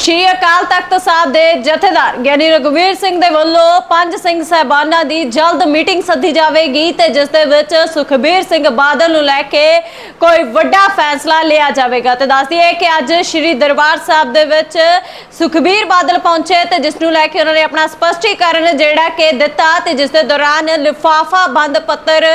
ਸ਼੍ਰੀ ਅਕਾਲ ਤਖਤ ਸਾਹਿਬ ਦੇ ਜਥੇਦਾਰ ਗਿਆਨੀ ਰਘਵੀਰ ਸਿੰਘ ਦੇ ਵੱਲੋਂ ਪੰਜ ਸਿੰਘ ਸਹਿਬਾਨਾਂ ਦੀ ਜਲਦ ਮੀਟਿੰਗ ਸੱਦੀ ਜਾਵੇਗੀ ਤੇ ਜਿਸ ਦੇ ਵਿੱਚ ਸੁਖਬੀਰ ਸਿੰਘ ਬਾਦਲ ਨੂੰ ਲੈ ਕੇ ਕੋਈ ਵੱਡਾ ਫੈਸਲਾ ਲਿਆ ਜਾਵੇਗਾ। ਤੇ ਦੱਸ ਦਈਏ ਕਿ ਅੱਜ ਸ਼੍ਰੀ ਦਰਬਾਰ ਸਾਹਿਬ ਦੇ ਵਿੱਚ ਸੁਖਬੀਰ ਬਾਦਲ ਪਹੁੰਚੇ ਤੇ ਜਿਸ ਨੂੰ ਲੈ ਕੇ ਉਹਨਾਂ ਨੇ ਆਪਣਾ ਸਪਸ਼ਟੀਕਰਨ ਜਿਹੜਾ ਕਿ ਦਿੱਤਾ ਤੇ ਜਿਸ ਦੇ ਦੌਰਾਨ ਲਿਫਾਫਾ ਬੰਦ ਪੱਤਰ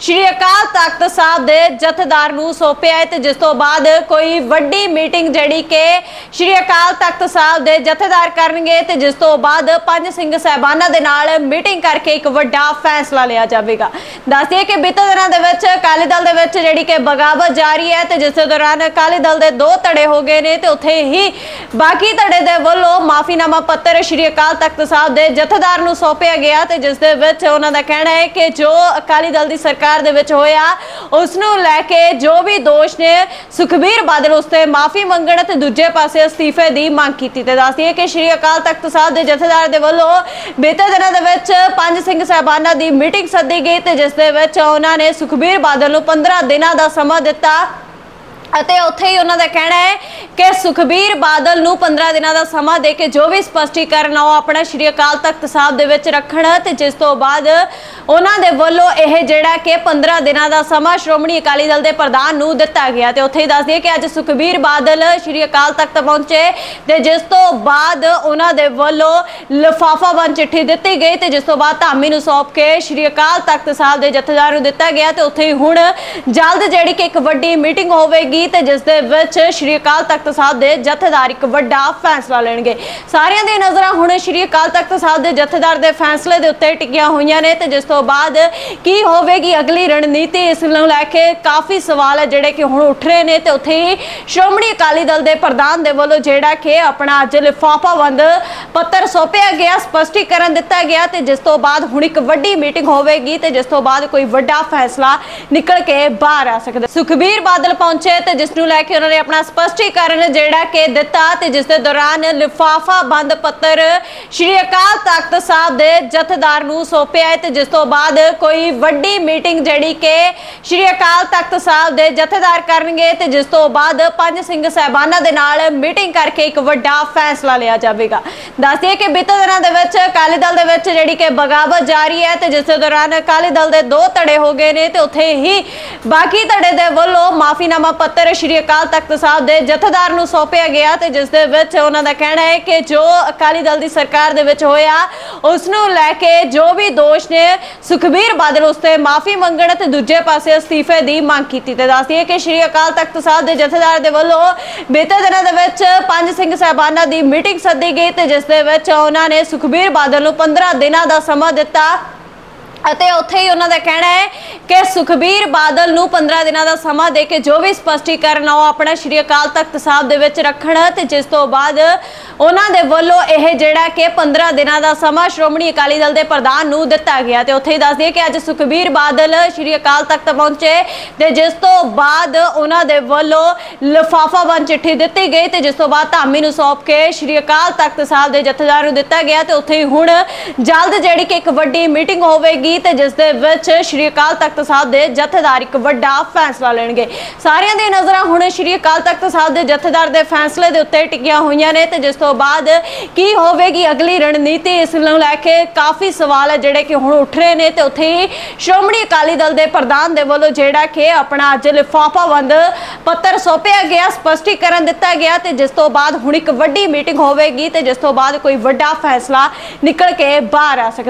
ਸ਼੍ਰੀ ਅਕਾਲ ਤਖਤ ਸਾਹਿਬ ਦੇ ਜਥੇਦਾਰ ਨੂੰ ਸੌਂਪਿਆ ਹੈ ਤੇ ਜਿਸ ਤੋਂ ਬਾਅਦ ਕੋਈ ਵੱਡੀ ਮੀਟਿੰਗ ਜਿਹੜੀ ਕਿ ਸ਼੍ਰੀ ਅਕਾਲ ਤਖਤ ਸਾਹਿਬ ਦੇ ਜਥੇਦਾਰ ਕਰਨਗੇ ਤੇ ਜਿਸ ਤੋਂ ਬਾਅਦ ਪੰਜ ਸਿੰਘ ਸਹਿਬਾਨਾਂ ਦੇ ਨਾਲ ਮੀਟਿੰਗ ਕਰਕੇ ਇੱਕ ਵੱਡਾ ਫੈਸਲਾ ਲਿਆ ਜਾਵੇਗਾ। ਦੱਸ ਕਿ ਬੀਤੇ ਦਿਨਾਂ ਦੇ ਵਿੱਚ ਅਕਾਲੀ ਦਲ ਦੇ ਵਿੱਚ ਜਿਹੜੀ ਕਿ ਬਗਾਵਤ ਜਾਰੀ ਹੈ ਤੇ ਜਿਸ ਦੌਰਾਨ ਅਕਾਲੀ ਦਲ ਦੇ ਦੋ ਧੜੇ ਹੋ ਗਏ ਨੇ ਤੇ ਉੱਥੇ ਹੀ ਬਾਕੀ ਧੜੇ ਦੇ ਵੱਲੋਂ ਮਾਫੀਨਾਮਾ ਪੱਤਰ ਸ਼੍ਰੀ ਅਕਾਲ ਤਖਤ ਸਾਹਿਬ ਦੇ ਜਥੇਦਾਰ ਨੂੰ ਸੌਂਪਿਆ ਗਿਆ ਤੇ ਜਿਸ ਦੇ ਵਿੱਚ ਉਹਨਾਂ ਦਾ ਕਹਿਣਾ ਹੈ ਕਿ ਜੋ ਅਕਾਲੀ ਦਲ ਦੀ ਸਰਕਾਰ ਦੇ ਵਿੱਚ ਹੋਇਆ ਉਸ ਨੂੰ ਲੈ ਕੇ ਜੋ ਵੀ ਦੋਸ਼ ਨੇ, ਸੁਖਬੀਰ ਬਾਦਲ ਉਸ ਤੇ ਮਾਫੀ ਮੰਗਣ ਤੇ ਦੂਜੇ ਪਾਸੇ ਅਸਤੀਫੇ ਦੀ ਮੰਗ ਕੀਤੀ ਤੇ ਦੱਸਦੀ ਹੈ ਕਿ ਸ਼੍ਰੀ ਅਕਾਲ ਤਖਤ ਸਾਹਿਬ ਦੇ ਜਥੇਦਾਰ ਦੇ ਵੱਲੋਂ ਬੀਤੇ ਦਿਨਾਂ ਦੇ ਵਿੱਚ ਪੰਜ ਸਿੰਘ ਸਾਹਿਬਾਨਾਂ ਦੀ ਮੀਟਿੰਗ ਸੱਦੀ ਗਈ ਤੇ ਜਿਸ ਦੇ ਵਿੱਚ ਉਹਨਾਂ ਨੇ ਸੁਖਬੀਰ ਬਾਦਲ ਨੂੰ 15 ਦਿਨਾਂ ਦਾ ਸਮਾਂ ਦਿੱਤਾ ਅਤੇ ਉੱਥੇ ਹੀ ਉਹਨਾਂ ਦਾ ਕਹਿਣਾ ਹੈ ਕਿ ਸੁਖਬੀਰ ਬਾਦਲ ਨੂੰ 15 ਦਿਨਾਂ ਦਾ ਸਮਾਂ ਦੇ ਕੇ ਜੋ ਵੀ ਸਪਸ਼ਟੀਕਰਨ ਆ, ਉਹ ਆਪਣਾ ਸ਼੍ਰੀ ਅਕਾਲ ਤਖਤ ਸਾਹਿਬ ਦੇ ਵਿੱਚ ਰੱਖਣ ਤੇ ਜਿਸ ਤੋਂ ਬਾਅਦ ਉਹਨਾਂ ਦੇ ਵੱਲੋਂ ਇਹ ਜਿਹੜਾ ਕਿ 15 ਦਿਨਾਂ ਦਾ ਸਮਾਂ ਸ਼੍ਰੋਮਣੀ ਅਕਾਲੀ ਦਲ ਦੇ ਪ੍ਰਧਾਨ ਨੂੰ ਦਿੱਤਾ ਗਿਆ ਤੇ ਉੱਥੇ ਹੀ ਦੱਸ ਦਈਏ ਕਿ ਅੱਜ ਸੁਖਬੀਰ ਬਾਦਲ ਸ਼੍ਰੀ ਅਕਾਲ ਤਖਤ ਪਹੁੰਚੇ ਤੇ ਜਿਸ ਤੋਂ ਬਾਅਦ ਉਹਨਾਂ ਦੇ ਵੱਲੋਂ ਲਿਫਾਫਾ ਬੰਦ ਚਿੱਠੀ ਦਿੱਤੀ ਗਈ ਤੇ ਜਿਸ ਤੋਂ ਬਾਅਦ ਧਾਮੀ ਨੂੰ ਸੌਂਪ ਕੇ ਸ਼੍ਰੀ ਅਕਾਲ ਤਖਤ ਸਾਹਿਬ ਦੇ ਜਥੇਦਾਰ ਨੂੰ ਦਿੱਤਾ ਗਿਆ ਤੇ ਉੱਥੇ ਹੀ ਹੁਣ ਜਲਦ ਜਿਹੜੀ ਕਿ ਇੱਕ ਵੱਡੀ ਮੀਟਿੰਗ ਹੋਵੇਗੀ ਤੇ ਜਿਸ ਦੇ ਵਿੱਚ ਸ਼੍ਰੀ ਅਕਾਲ ਤਖਤ ਸਾਹਿਬ ਦੇ ਜਥੇਦਾਰ ਇੱਕ ਵੱਡਾ ਫੈਸਲਾ ਲੈਣਗੇ। ਸਾਰਿਆਂ ਦੀ ਨਜ਼ਰਾਂ ਹੁਣ ਸ਼੍ਰੀ ਅਕਾਲ ਤਖਤ ਸਾਹਿਬ ਦੇ ਜਥੇਦਾਰ ਦੇ ਫੈਸਲੇ ਦੇ ਉੱਤੇ ਟਿਕੀਆਂ ਹੋਈਆਂ ਨੇ ਤੇ ਜਿਸ ਤੋਂ ਬਾਅਦ ਕੀ ਹੋਵੇਗੀ ਅਗਲੀ ਰਣਨੀਤੀ ਇਸ ਨੂੰ ਲੈ ਕੇ ਕਾਫੀ ਸਵਾਲ ਹੈ ਜਿਹੜੇ ਕਿ ਹੁਣ ਉੱਠ ਰਹੇ ਨੇ ਤੇ ਉੱਥੇ ਹੀ ਸ਼੍ਰੋਮਣੀ ਅਕਾਲੀ ਦਲ ਦੇ ਪ੍ਰਧਾਨ ਦੇ ਵੱਲੋਂ ਜਿਹੜਾ ਕਿ ਆਪਣਾ ਅੱਜ ਲਿਫਾਫਾ ਬੰਦ ਪੱਤਰ ਸੌਂਪਿਆ ਗਿਆ, ਸਪਸ਼ਟੀਕਰਨ ਦਿੱਤਾ ਗਿਆ ਤੇ ਜਿਸ ਤੋਂ ਬਾਅਦ ਹੁਣ ਇੱਕ ਵੱਡੀ ਮੀਟਿੰਗ ਹੋਵੇਗੀ ਤੇ ਜਿਸ ਤੋਂ ਬਾਅਦ ਕੋਈ ਵੱਡਾ ਫੈਸਲਾ ਨਿਕਲ ਕੇ ਬਾਹਰ ਆ ਸਕਦਾ। ਸੁਖਬੀਰ ਬਾਦਲ ਪਹੁੰਚੇ ਤੇ ਜਿਸ ਨੂੰ ਲੈ ਕੇ ਉਹਨਾਂ ਨੇ ਆਪਣਾ ਸਪਸ਼ਟੀਕਰਨ ਜਿਹੜਾ ਕਿ ਦਿੱਤਾ ਤੇ ਜਿਸ ਦੇ ਦੌਰਾਨ ਲਿਫਾਫਾ ਬੰਦ ਪੱਤਰ ਸ਼੍ਰੀ ਅਕਾਲ ਤਖਤ ਸਾਹਿਬ ਦੇ ਜਥੇਦਾਰ ਨੂੰ ਸੌਂਪਿਆ ਹੈ ਤੇ ਜਿਸ ਤੋਂ ਬਾਅਦ ਕੋਈ ਵੱਡੀ ਮੀਟਿੰਗ ਜਿਹੜੀ ਕਿ ਸ਼੍ਰੀ ਅਕਾਲ ਤਖਤ ਸਾਹਿਬ ਦੇ ਜਥੇਦਾਰ ਕਰਨਗੇ ਤੇ ਜਿਸ ਤੋਂ ਬਾਅਦ ਪੰਜ ਸਿੰਘ ਸਹਿਬਾਨਾਂ ਦੇ ਨਾਲ ਮੀਟਿੰਗ ਕਰਕੇ ਇੱਕ ਵੱਡਾ ਫੈਸਲਾ ਲਿਆ ਜਾਵੇਗਾ। ਦੱਸ ਕਿ ਬੀਤੇ ਦਿਨਾਂ ਦੇ ਵਿੱਚ ਅਕਾਲੀ ਦਲ ਦੇ ਵਿੱਚ ਜਿਹੜੀ ਕਿ ਬਗਾਵਤ ਜਾਰੀ ਹੈ ਤੇ ਜਿਸ ਦੇ ਦੌਰਾਨ ਅਕਾਲੀ ਦਲ ਦੇ ਦੋ ਧੜੇ ਹੋ ਗਏ ਨੇ ਤੇ ਉੱਥੇ ਹੀ ਬਾਕੀ ਧੜੇ ਦੇ ਵੱਲੋਂ ਮਾਫੀਨਾਮਾ ਪੱਤਰ ਸ਼੍ਰੀ ਅਕਾਲ ਤਖਤ ਸਾਹਿਬ ਦੇ ਜਥੇਦਾਰ ਨੂੰ ਸੌਂਪਿਆ ਗਿਆ ਤੇ ਜਿਸ ਦੇ ਵਿੱਚ ਉਹਨਾਂ ਦਾ ਕਹਿਣਾ ਹੈ ਕਿ ਜੋ ਅਕਾਲੀ ਦਲ ਦੀ ਸਰਕਾਰ ਦੇ ਵਿੱਚ ਹੋਇਆ, ਉਸ ਨੂੰ ਲੈ ਕੇ ਜੋ ਵੀ ਦੋਸ਼ ਨੇ, ਸੁਖਬੀਰ ਬਾਦਲ ਉਸ ਤੇ ਮਾਫੀ ਮੰਗਣ ਤੇ ਦੂਜੇ ਪਾਸੇ ਅਸਤੀਫੇ ਦੀ ਮੰਗ ਕੀਤੀ ਤੇ ਦੱਸਦੀ ਹੈ ਕਿ ਸ਼੍ਰੀ ਅਕਾਲ ਤਖਤ ਸਾਹਿਬ ਦੇ ਜਥੇਦਾਰ ਦੇ ਵੱਲੋਂ ਬੀਤੇ ਦਿਨਾਂ ਦੇ ਵਿੱਚ ਪੰਜ ਸਿੰਘ ਸਾਹਿਬਾਨਾਂ ਦੀ ਮੀਟਿੰਗ ਸੱਦੀ ਗਈ ਤੇ ਜਿਸ ਦੇ ਵਿੱਚ ਉਹਨਾਂ ਨੇ ਸੁਖਬੀਰ ਬਾਦਲ ਨੂੰ 15 ਦਿਨਾਂ ਦਾ ਸਮਾਂ ਦਿੱਤਾ। ਅਤੇ ਉੱਥੇ ਹੀ ਉਹਨਾਂ ਦਾ ਕਹਿਣਾ ਹੈ ਕਿ ਸੁਖਬੀਰ ਬਾਦਲ ਨੂੰ 15 ਦਿਨਾਂ ਦਾ ਸਮਾਂ ਦੇ ਕੇ ਜੋ ਵੀ ਸਪਸ਼ਟੀਕਰਨ ਆ, ਉਹ ਆਪਣਾ ਸ਼੍ਰੀ ਅਕਾਲ ਤਖਤ ਸਾਹਿਬ ਦੇ ਵਿੱਚ ਰੱਖਣ ਤੇ ਜਿਸ ਤੋਂ ਬਾਅਦ ਉਹਨਾਂ ਦੇ ਵੱਲੋਂ ਇਹ ਜਿਹੜਾ ਕਿ 15 ਦਿਨਾਂ ਦਾ ਸਮਾਂ ਸ਼੍ਰੋਮਣੀ ਅਕਾਲੀ ਦਲ ਦੇ ਪ੍ਰਧਾਨ ਨੂੰ ਦਿੱਤਾ ਗਿਆ। ਤੇ ਉੱਥੇ ਹੀ ਦੱਸ ਦਈਏ ਕਿ ਅੱਜ ਸੁਖਬੀਰ ਬਾਦਲ ਸ਼੍ਰੀ ਅਕਾਲ ਤਖਤ ਪਹੁੰਚੇ ਤੇ ਜਿਸ ਤੋਂ ਬਾਅਦ ਉਹਨਾਂ ਦੇ ਵੱਲੋਂ ਲਿਫਾਫਾ ਬੰਦ ਚਿੱਠੀ ਦਿੱਤੀ ਗਈ ਤੇ ਜਿਸ ਤੋਂ ਬਾਅਦ ਧਾਮੀ ਨੂੰ ਸੌਂਪ ਕੇ ਸ਼੍ਰੀ ਅਕਾਲ ਤਖਤ ਸਾਹਿਬ ਦੇ ਜਥੇਦਾਰ ਨੂੰ ਦਿੱਤਾ ਗਿਆ ਤੇ ਉੱਥੇ ਹੀ ਹੁਣ ਜਲਦ ਜਿਹੜੀ ਕਿ ਇੱਕ ਵੱਡੀ ਮੀਟਿੰਗ ਹੋਵੇਗੀ ਤੇ ਜਿਸ ਦੇ ਵਿੱਚ ਸ਼੍ਰੀ ਅਕਾਲ ਤਖਤ ਸਾਹਿਬ ਦੇ ਜਥੇਦਾਰ ਇੱਕ ਵੱਡਾ ਫੈਸਲਾ ਲੈਣਗੇ। ਸਾਰਿਆਂ ਦੀਆਂ ਨਜ਼ਰਾਂ ਹੁਣ ਸ਼੍ਰੀ ਅਕਾਲ ਤਖਤ ਸਾਹਿਬ ਦੇ ਜਥੇਦਾਰ ਦੇ ਫੈਸਲੇ ਦੇ ਉੱਤੇ ਟਿਕੀਆਂ ਹੋਈਆਂ ਨੇ ਤੇ ਜਿਸ ਤੋਂ ਬਾਅਦ ਕੀ ਹੋਵੇਗੀ ਅਗਲੀ ਰਣਨੀਤੀ ਇਸ ਨੂੰ ਲੈ ਕੇ ਕਾਫੀ ਸਵਾਲ ਹੈ ਜਿਹੜੇ ਕਿ ਹੁਣ ਉੱਠ ਰਹੇ ਨੇ ਤੇ ਉੱਥੇ ਹੀ ਸ਼੍ਰੋਮਣੀ ਅਕਾਲੀ ਦਲ ਦੇ ਪ੍ਰਧਾਨ ਦੇ ਵੱਲੋਂ ਜਿਹੜਾ ਕਿ ਆਪਣਾ ਅੱਜ ਲਿਫਾਫਾ ਬੰਦ ਪੱਤਰ ਸੌਂਪਿਆ ਗਿਆ, ਸਪਸ਼ਟੀਕਰਨ ਦਿੱਤਾ ਗਿਆ ਤੇ ਜਿਸ ਤੋਂ ਬਾਅਦ ਹੁਣ ਇੱਕ ਵੱਡੀ ਮੀਟਿੰਗ ਹੋਵੇਗੀ ਤੇ ਜਿਸ ਤੋਂ ਬਾਅਦ ਕੋਈ ਵੱਡਾ ਫੈਸਲਾ ਨਿਕਲ ਕੇ ਬਾਹਰ ਆ ਸਕਦਾ।